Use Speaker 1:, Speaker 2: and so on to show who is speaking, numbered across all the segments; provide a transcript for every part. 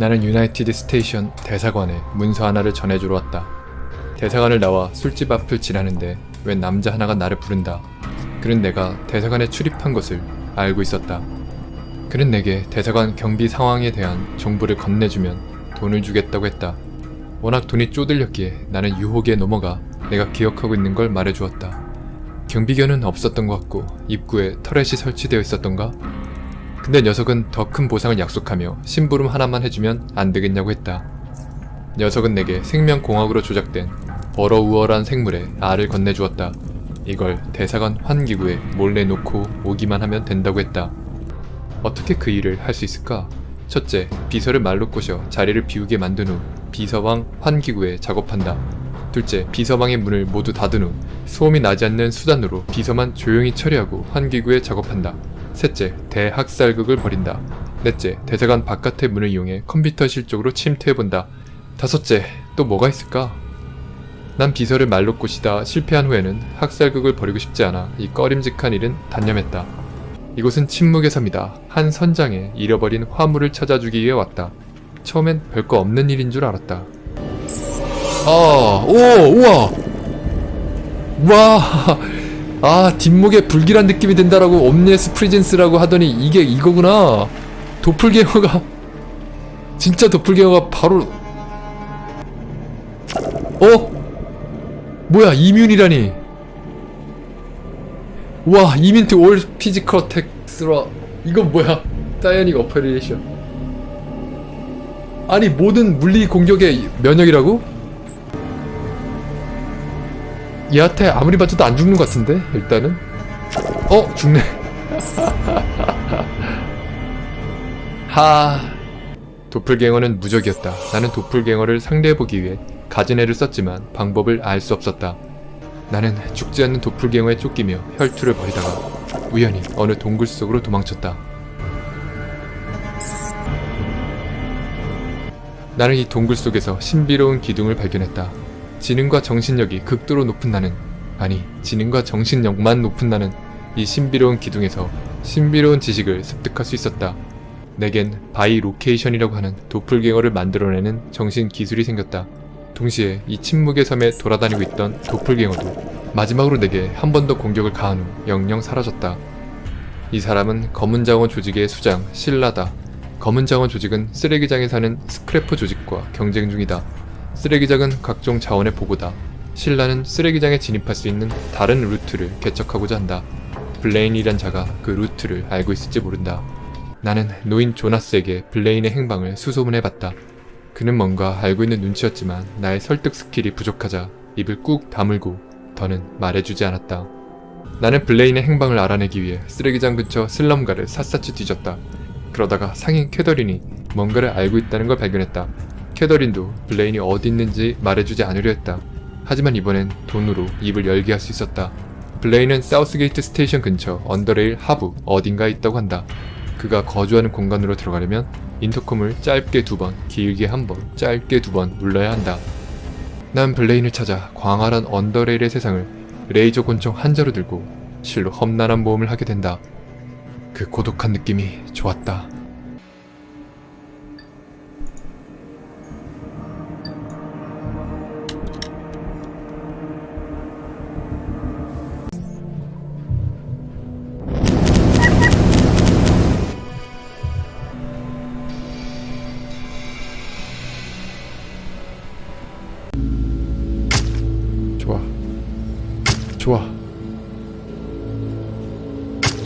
Speaker 1: 나는 유나이티드 스테이션 대사관에 문서 하나를 전해주러 왔다. 대사관을 나와 술집 앞을 지나는데 웬 남자 하나가 나를 부른다. 그는 내가 대사관에 출입한 것을 알고 있었다. 그는 내게 대사관 경비 상황에 대한 정보를 건네주면 돈을 주겠다고 했다. 워낙 돈이 쪼들렸기에 나는 유혹에 넘어가 내가 기억하고 있는 걸 말해주었다. 경비견은 없었던 것 같고 입구에 터렛이 설치되어 있었던가? 근데 녀석은 더 큰 보상을 약속하며 심부름 하나만 해주면 안 되겠냐고 했다. 녀석은 내게 생명공학으로 조작된 버러우어란 생물에 알을 건네주었다. 이걸 대사관 환기구에 몰래 놓고 오기만 하면 된다고 했다. 어떻게 그 일을 할 수 있을까? 첫째, 비서를 말로 꼬셔 자리를 비우게 만든 후 비서방 환기구에 작업한다. 둘째, 비서방의 문을 모두 닫은 후 소음이 나지 않는 수단으로 비서만 조용히 처리하고 환기구에 작업한다. 셋째, 대학살극을 벌인다. 넷째, 대사관 바깥의 문을 이용해 컴퓨터실 쪽으로 침투해본다. 다섯째, 또 뭐가 있을까? 난 비서를 말로 꼬시다 실패한 후에는 학살극을 벌이고 싶지 않아 이 꺼림직한 일은 단념했다. 이곳은 침묵의 섬이다. 한 선장에 잃어버린 화물을 찾아주기 위해 왔다. 처음엔 별거 없는 일인 줄 알았다. 아, 오, 우와! 와, 아, 뒷목에 불길한 느낌이 든다라고 옴니에스 프리젠스라고 하더니 이게 이거구나. 도플갱어가, 진짜 도플갱어가 바로, 어? 뭐야, 이뮨이라니. 와, 이민트 올 피지컬 텍스라. 이건 뭐야? 다이어닉 어퍼레이션. 아니, 모든 물리 공격의 면역이라고? 얘한테 아무리 봐줘도 안 죽는 것 같은데 일단은? 어 죽네. 하. 도플갱어는 무적이었다. 나는 도플갱어를 상대해보기 위해 가진애를 썼지만 방법을 알 수 없었다. 나는 죽지 않는 도플갱어에 쫓기며 혈투를 벌이다가 우연히 어느 동굴 속으로 도망쳤다. 나는 이 동굴 속에서 신비로운 기둥을 발견했다 지능과 정신력이 극도로 높은 나는 아니 지능과 정신력만 높은 나는 이 신비로운 기둥에서 신비로운 지식을 습득할 수 있었다. 내겐 바이로케이션이라고 하는 도플갱어를 만들어내는 정신 기술이 생겼다. 동시에 이 침묵의 섬에 돌아다니고 있던 도플갱어도 마지막으로 내게 한 번 더 공격을 가한 후 영영 사라졌다. 이 사람은 검은 자원 조직의 수장 신라다. 검은 자원 조직은 쓰레기장에 사는 스크래퍼 조직과 경쟁 중이다. 쓰레기장은 각종 자원의 보고다. 신라는 쓰레기장에 진입할 수 있는 다른 루트를 개척하고자 한다. 블레인이란 자가 그 루트를 알고 있을지 모른다. 나는 노인 조나스에게 블레인의 행방을 수소문해봤다. 그는 뭔가 알고 있는 눈치였지만 나의 설득 스킬이 부족하자 입을 꾹 다물고 더는 말해주지 않았다. 나는 블레인의 행방을 알아내기 위해 쓰레기장 근처 슬럼가를 샅샅이 뒤졌다. 그러다가 상인 캐더린이 뭔가를 알고 있다는 걸 발견했다. 캐더린도 블레인이 어디 있는지 말해주지 않으려 했다. 하지만 이번엔 돈으로 입을 열게 할 수 있었다. 블레인은 사우스게이트 스테이션 근처 언더레일 하부 어딘가에 있다고 한다. 그가 거주하는 공간으로 들어가려면 인터콤을 짧게 두 번, 길게 한 번, 짧게 두 번 눌러야 한다. 난 블레인을 찾아 광활한 언더레일의 세상을 레이저 권총 한 자루 들고 실로 험난한 모험을 하게 된다. 그 고독한 느낌이 좋았다.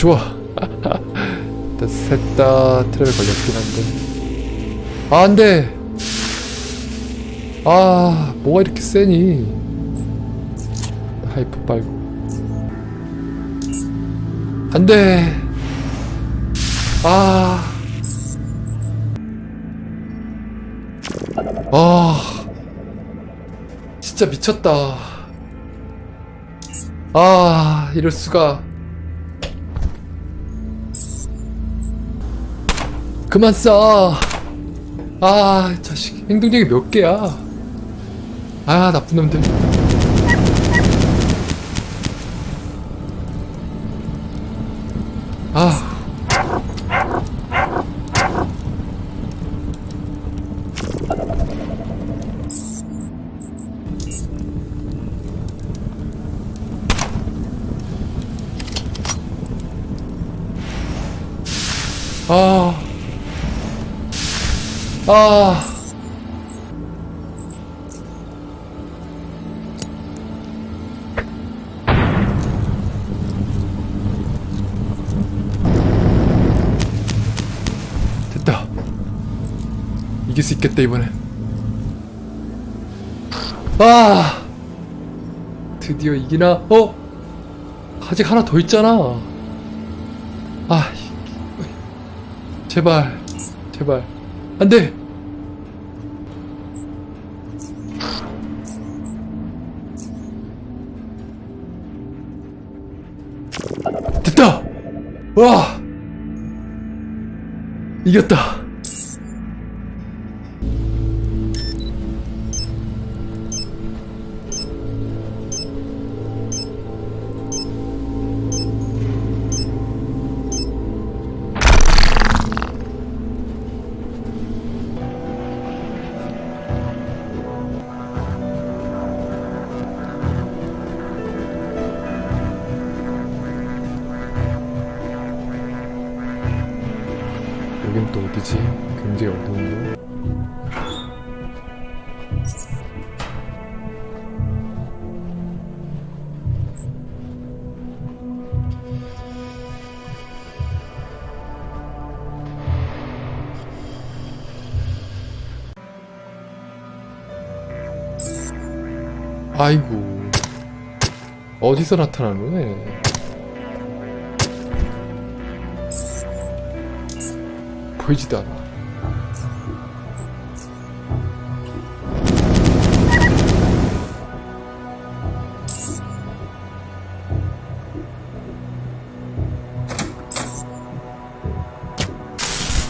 Speaker 1: 좋아. 셋다 트랩에 걸렸긴 한데. 아, 안 돼! 아, 뭐가 이렇게 세니? 하이프 빨고. 안 돼! 아. 아. 진짜 미쳤다. 아, 이럴 수가. 그만 써. 아, 자식. 행동력이 몇 개야. 아, 나쁜 놈들. 아. 아. 아. 됐다. 이길 수 있겠다, 이번엔. 아! 드디어 이기나? 어? 아직 하나 더 있잖아. 아, 이- 제발, 제발. 안 돼! 와! 이겼다! 또 어디지? 굉장히 어두운데? 아이고 어디서 나타나는 거네 보이지도 않아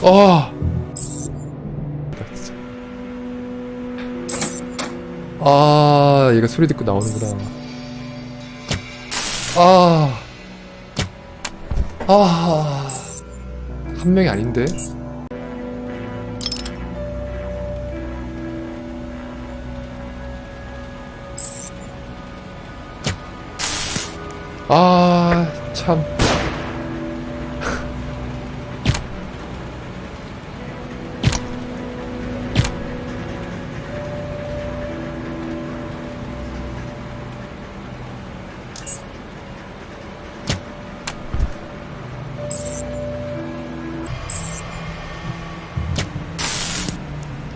Speaker 1: 아. 아 얘가 소리 듣고 나오는구나 아 아, 한 명이 아닌데? 아, 참.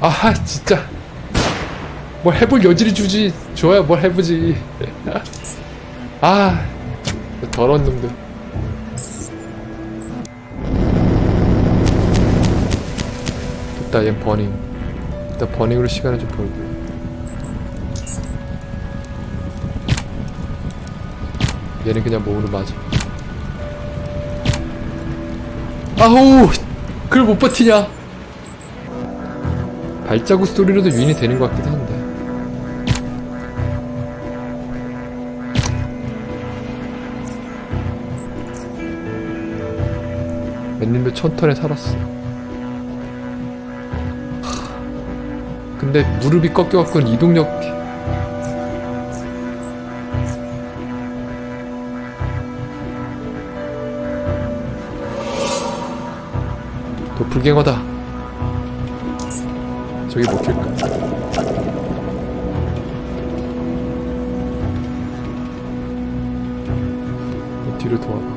Speaker 1: 아, 진짜. 뭘 해볼 여지를 주지. 좋아요, 뭘 해보지. 아, 더러운 놈들. 됐다, 얜 버닝. 일단 버닝으로 시간을 좀 벌고. 얘는 그냥 몸으로 맞아. 아우! 그걸 못 버티냐? 발자국 소리로도 유인이 되는 것 같기도 한데. 맨님도 천턴에 살았어. 하, 근데 무릎이 꺾여갖고는 이동력. 도플갱어다. 저기 못 킬까? 뒤로 도와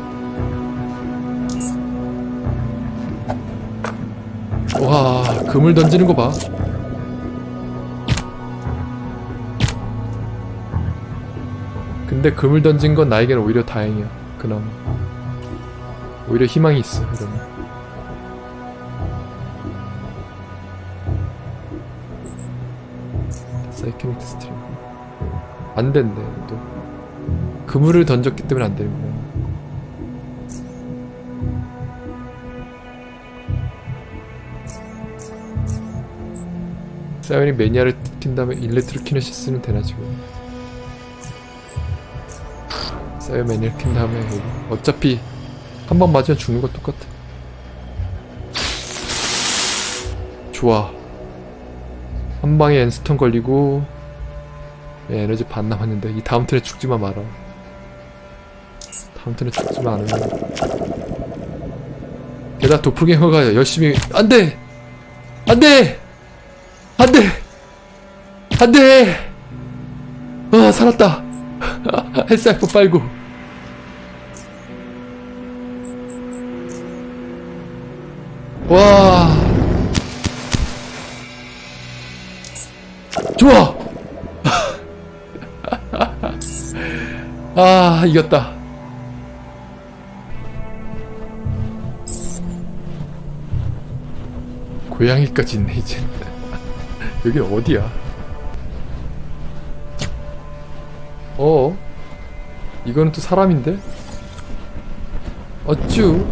Speaker 1: 와, 금을 던지는 거 봐. 근데 금을 던진 건 나에게는 오히려 다행이야. 그나마. 오히려 희망이 있어, 이러면. 사이키닉 스트림. 안 된대, 또. 그물을 던졌기 때문에 안 되는 거야. 사이오닉 매니아를 킨 다음에 일렉트로키네시스는 되나 지금? 사이오 매니아를 킨 다음에. 어차피 한 번 맞으면 죽는 거 똑같아. 좋아. 한 방에 엔스턴 걸리고 예, 에너지 반 남았는데 이 다음 턴에 죽지만 마라. 다음 턴에 죽지만 않으면 게다가 도플갱어가 열심히 안돼 안돼 안돼! 안돼! 아 살았다. 헬사이퍼 빨고. 와. 좋아. 아 이겼다. 고양이까지 있네 이제 여기 어디야? 어? 이거는 또 사람인데? 어쭈